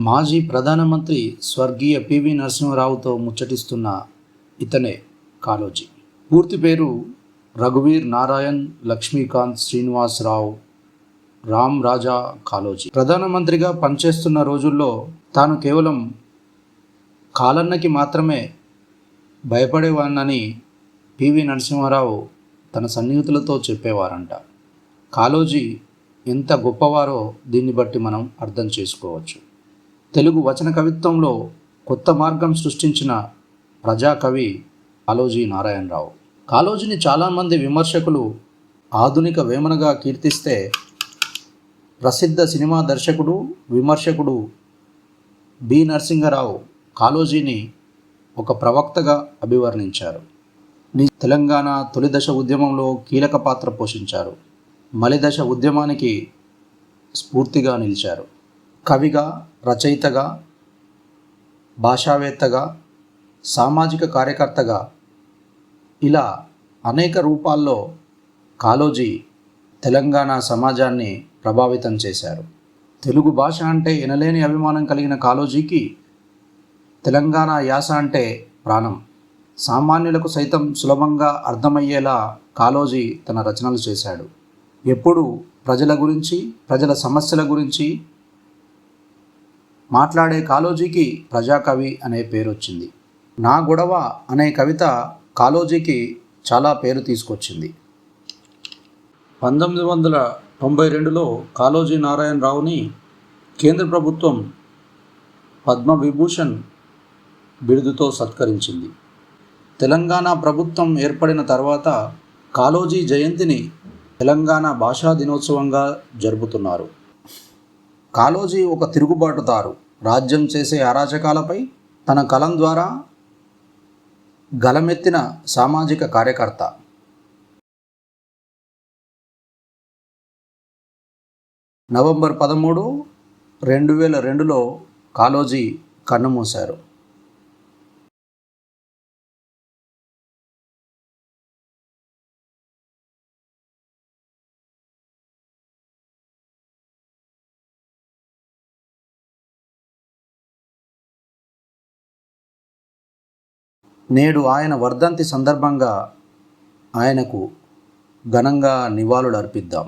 మాజీ ప్రధానమంత్రి స్వర్గీయ పివి నరసింహరావుతో ముచ్చటిస్తున్న ఇతనే కాలోజీ పూర్తి పేరు రఘువీర్ నారాయణ్ లక్ష్మీకాంత్ శ్రీనివాసరావు రామ్ రాజా కాలోజీ ప్రధానమంత్రిగా పనిచేస్తున్న రోజుల్లో తాను కేవలం కాలన్నకి మాత్రమే భయపడేవాడినని పివి నరసింహారావు తన సన్నిహితులతో చెప్పేవారంట. కాలోజీ ఎంత గొప్పవారో దీన్ని బట్టి మనం అర్థం చేసుకోవచ్చు. తెలుగు వచన కవిత్వంలో కొత్త మార్గం సృష్టించిన ప్రజాకవి కాలోజీ నారాయణరావు. కాలోజీని చాలామంది విమర్శకులు ఆధునిక వేమనగా కీర్తిస్తే ప్రసిద్ధ సినిమా దర్శకుడు విమర్శకుడు బి. నరసింహరావు కాళోజీని ఒక ప్రవక్తగా అభివర్ణించారు. తెలంగాణ తొలిదశ ఉద్యమంలో కీలక పాత్ర పోషించారు. మలిదశ ఉద్యమానికి స్ఫూర్తిగా నిలిచారు. కవిగా రచయితగా భాషావేత్తగా సామాజిక కార్యకర్తగా ఇలా అనేక రూపాల్లో కాలోజీ తెలంగాణ సమాజాన్ని ప్రభావితం చేశారు. తెలుగు భాష అంటే ఎనలేని అభిమానం కలిగిన కాలోజీకి తెలంగాణ యాస అంటే ప్రాణం. సామాన్యులకు సైతం సులభంగా అర్థమయ్యేలా కాలోజీ తన రచనలు చేశాడు. ఎప్పుడు ప్రజల గురించి ప్రజల సమస్యల గురించి మాట్లాడే కాళోజీకి ప్రజాకవి అనే పేరు వచ్చింది నా గొడవ అనే కవిత కాళోజీకి చాలా పేరు తీసుకొచ్చింది. పంతొమ్మిది వందల తొంభై రెండులో కాళోజీ నారాయణరావుని కేంద్ర ప్రభుత్వం పద్మవిభూషణ్ బిరుదుతో సత్కరించింది. తెలంగాణ ప్రభుత్వం ఏర్పడిన తర్వాత కాళోజీ జయంతిని తెలంగాణ భాషా దినోత్సవంగా జరుపుతున్నారు. కాళోజీ ఒక తిరుగుబాటుదారు. రాజ్యం చేసే అరాచకాలపై తన కలం ద్వారా గలమెత్తిన సామాజిక కార్యకర్త. నవంబర్ పదమూడు రెండు వేల రెండులో కాలోజీ కన్నుమూశారు. నేడు ఆయన వర్ధంతి సందర్భంగా ఆయనకు ఘనంగా నివాళులు అర్పిద్దాం